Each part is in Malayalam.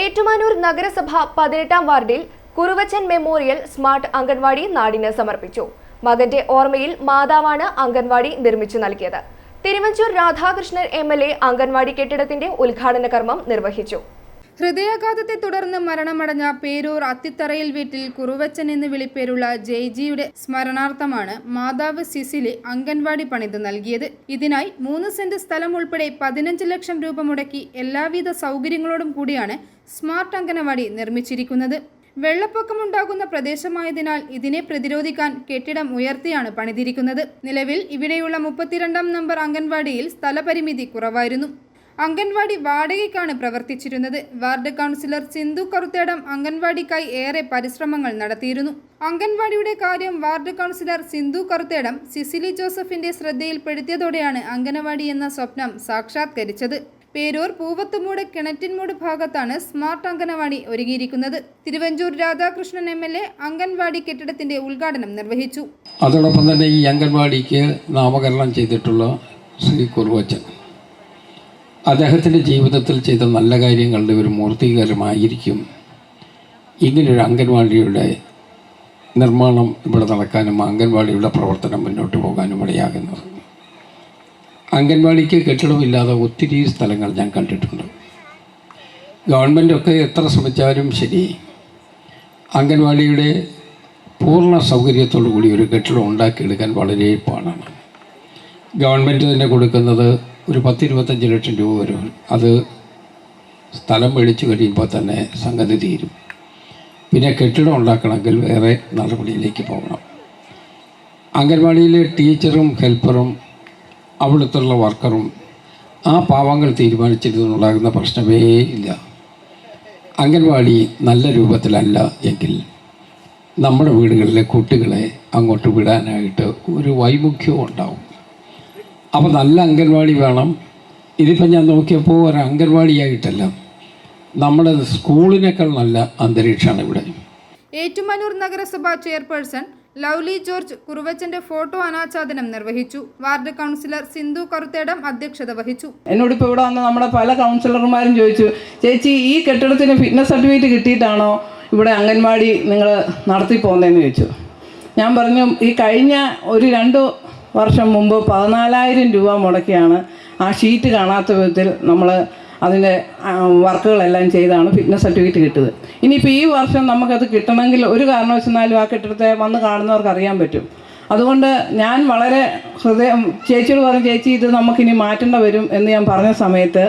ഏറ്റുമാനൂർ നഗരസഭ പതിനെട്ടാം വാർഡിൽ കുറുവച്ചൻ മെമ്മോറിയൽ സ്മാർട്ട് അംഗൻവാടി നാടിന് സമർപ്പിച്ചു. മകന്റെ ഓർമ്മയിൽ മാതാവാണ് അംഗൻവാടി നിർമ്മിച്ചു നൽകിയത്. Thiruvanchoor Radhakrishnan M L A anganwadi കെട്ടിടത്തിന്റെ ഉദ്ഘാടന കർമ്മം നിർവഹിച്ചു. ഹൃദയാഘാതത്തെ തുടർന്ന് മരണമടഞ്ഞ പേരൂർ അത്തിത്തറയിൽ വീട്ടിൽ കുറുവച്ചൻ എന്ന് വിളിപ്പേരുള്ള ജയ്ജിയുടെ സ്മരണാർത്ഥമാണ് മാതാവ് സിസിലി അംഗൻവാടി പണിത് നൽകിയത്. ഇതിനായി മൂന്ന് സെന്റ് സ്ഥലം ഉൾപ്പെടെ പതിനഞ്ച് ലക്ഷം രൂപ മുടക്കി എല്ലാവിധ സൗകര്യങ്ങളോടും കൂടിയാണ് സ്മാർട്ട് അംഗനവാടി നിർമ്മിച്ചിരിക്കുന്നത്. വെള്ളപ്പൊക്കമുണ്ടാകുന്ന പ്രദേശമായതിനാൽ ഇതിനെ പ്രതിരോധിക്കാൻ കെട്ടിടം ഉയർത്തിയാണ് പണിതിരിക്കുന്നത്. നിലവിൽ ഇവിടെയുള്ള മുപ്പത്തിരണ്ടാം നമ്പർ അംഗൻവാടിയിൽ സ്ഥലപരിമിതി കുറവായിരുന്നു. അംഗൻവാടി വാടകയ്ക്കാണ് പ്രവർത്തിച്ചിരുന്നത്. വാർഡ് കൗൺസിലർ സിന്ധു കറുത്തേടം അംഗൻവാടിക്കായി ഏറെ പരിശ്രമങ്ങൾ നടത്തിയിരുന്നു. അംഗൻവാടിയുടെ കാര്യം വാർഡ് കൗൺസിലർ സിന്ധു കറുത്തേടം സിസിലി ജോസഫിന്റെ ശ്രദ്ധയിൽപ്പെടുത്തിയതോടെയാണ് അംഗനവാടി എന്ന സ്വപ്നം സാക്ഷാത്കരിച്ചത്. പേരൂർ പൂവത്തുമൂട് കിണറ്റിൻമൂട് ഭാഗത്താണ് smart anganwadi ഒരുങ്ങിയിരിക്കുന്നത്. Thiruvanchoor Radhakrishnan M L A anganwadi കെട്ടിടത്തിന്റെ ഉദ്ഘാടനം നിർവഹിച്ചു. അതോടൊപ്പം തന്നെ ഈ അംഗൻവാടിക്ക് നാമകരണം ചെയ്തിട്ടുള്ള ശ്രീ കുറുവച്ചൻ. അദ്ദേഹത്തിന്റെ ജീവിതത്തിൽ ചെയ്ത നല്ല കാര്യങ്ങളുടെ ഒരു മൂർത്തീകരമായിരിക്കും. ഇങ്ങനൊരു അംഗൻവാടിയുടെ നിർമ്മാണം ഇവിടെ നടക്കാനും അംഗൻവാടിയുടെ പ്രവർത്തനം മുന്നോട്ട് പോകാനും ഇടയാകുന്നത്. അംഗൻവാടിക്ക് കെട്ടിടമില്ലാതെ ഒത്തിരി സ്ഥലങ്ങൾ ഞാൻ കണ്ടിട്ടുണ്ട്. ഗവൺമെന്റൊക്കെ എത്ര ശ്രമിച്ചാലും ശരി അംഗൻവാടിയുടെ പൂർണ സൗകര്യത്തോടു കൂടി ഒരു കെട്ടിടം ഉണ്ടാക്കിയെടുക്കാൻ വളരെ പാടാണ്. ഗവൺമെന്റ് തന്നെ കൊടുക്കുന്നത് ഒരു പത്തിരുപത്തഞ്ച് ലക്ഷം രൂപ വരും. അത് സ്ഥലം മേടിച്ചു കഴിയുമ്പോൾ തന്നെ സംഗതി തീരും. പിന്നെ കെട്ടിടം ഉണ്ടാക്കണമെങ്കിൽ വേറെ നടപടിയിലേക്ക് പോകണം. അംഗൻവാടിയിലെ ടീച്ചറും ഹെൽപ്പറും അവിടുത്തുള്ള വർക്കറും ആ പാവങ്ങൾ തീരുമാനിച്ചിരുന്നുണ്ടാകുന്ന പ്രശ്നമേ ഇല്ല. അംഗൻവാടി നല്ല രൂപത്തിലല്ല എങ്കിൽ നമ്മുടെ വീടുകളിലെ കുട്ടികളെ അങ്ങോട്ട് വിടാനായിട്ട് ഒരു വൈമുഖ്യവും ഉണ്ടാവും. അപ്പോൾ നല്ല അംഗൻവാടി വേണം. ഇതിപ്പോൾ ഞാൻ നോക്കിയപ്പോൾ ഒരു അംഗൻവാടിയായിട്ടല്ല. നമ്മുടെ സ്കൂളിനേക്കാൾ നല്ല അന്തരീക്ഷമാണ് ഇവിടെ. ഏറ്റുമാനൂർ നഗരസഭാ ചെയർപേഴ്സൺ ലൗലി ജോർജ് കുറുവച്ചന്റെ ഫോട്ടോ അനാച്ഛാദനം നിർവഹിച്ചു. വാർഡ് കൗൺസിലർ സിന്ധു കറുത്തേടം അധ്യക്ഷത വഹിച്ചു. എന്നോട് ഇപ്പോൾ ഇവിടെ വന്ന നമ്മുടെ പല കൗൺസിലർമാരും ചോദിച്ചു ചേച്ചി ഈ കെട്ടിടത്തിന് ഫിറ്റ്നസ് സർട്ടിഫിക്കറ്റ് കിട്ടിയിട്ടാണോ ഇവിടെ അംഗൻവാടി നിങ്ങൾ നടത്തി പോകുന്നതെന്ന് ചോദിച്ചു. ഞാൻ പറഞ്ഞു ഈ കഴിഞ്ഞ ഒരു രണ്ട് വർഷം മുമ്പ് പതിനാലായിരം രൂപ മുടക്കിയാണ് ആ ഷീറ്റ് കാണാത്ത വിധത്തിൽ നമ്മൾ അതിന്റെ വർക്കുകളെല്ലാം ചെയ്താണ് ഫിറ്റ്നസ് സർട്ടിഫിക്കറ്റ് കിട്ടിയത്. ഇനിയിപ്പോൾ ഈ വർഷം നമുക്കത് കിട്ടണമെങ്കിൽ ഒരു കാരണവശാലും ആ കെട്ടിടത്തെ വന്ന് കാണുന്നവർക്ക് അറിയാൻ പറ്റും. അതുകൊണ്ട് ഞാൻ വളരെ ഹൃദയം ചേച്ചിയോട് പറഞ്ഞു ചേച്ചി ഇത് നമുക്കിനി മാറ്റേണ്ട വരും എന്ന് ഞാൻ പറഞ്ഞ സമയത്ത്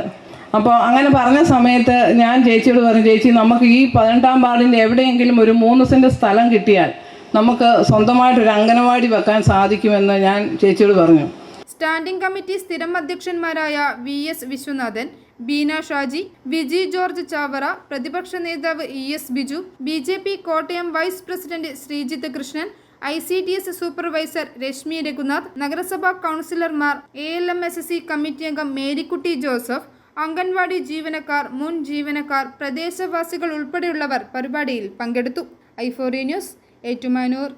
അപ്പോൾ അങ്ങനെ പറഞ്ഞ സമയത്ത് ഞാൻ ചേച്ചിയോട് പറഞ്ഞു ചേച്ചി നമുക്ക് ഈ പതിനെട്ടാം വാർഡിന്റെ എവിടെയെങ്കിലും ഒരു മൂന്ന് സെന്റ് സ്ഥലം കിട്ടിയാൽ നമുക്ക് സ്വന്തമായിട്ടൊരു അംഗനവാടി വെക്കാൻ സാധിക്കുമെന്ന് ഞാൻ ചേച്ചിയോട് പറഞ്ഞു. സ്റ്റാൻഡിംഗ് കമ്മിറ്റി സ്ഥിരം അധ്യക്ഷന്മാരായ വി എസ് വിശ്വനാഥൻ ബീന ഷാജി വിജി ജോർജ് ചാവറ പ്രതിപക്ഷ നേതാവ് E S Biju B J P Kottayam vice president Sreejith Krishnan I C D S supervisor Reshmi Raghunath നഗരസഭാ കൗൺസിലർമാർ A L M S S C committee അംഗം മേരിക്കുട്ടി ജോസഫ് അംഗൻവാടി ജീവനക്കാർ മുൻ ജീവനക്കാർ പ്രദേശവാസികൾ ഉൾപ്പെടെയുള്ളവർ പരിപാടിയിൽ പങ്കെടുത്തു. ഐഫോറി ന്യൂസ് ഏറ്റുമാനൂർ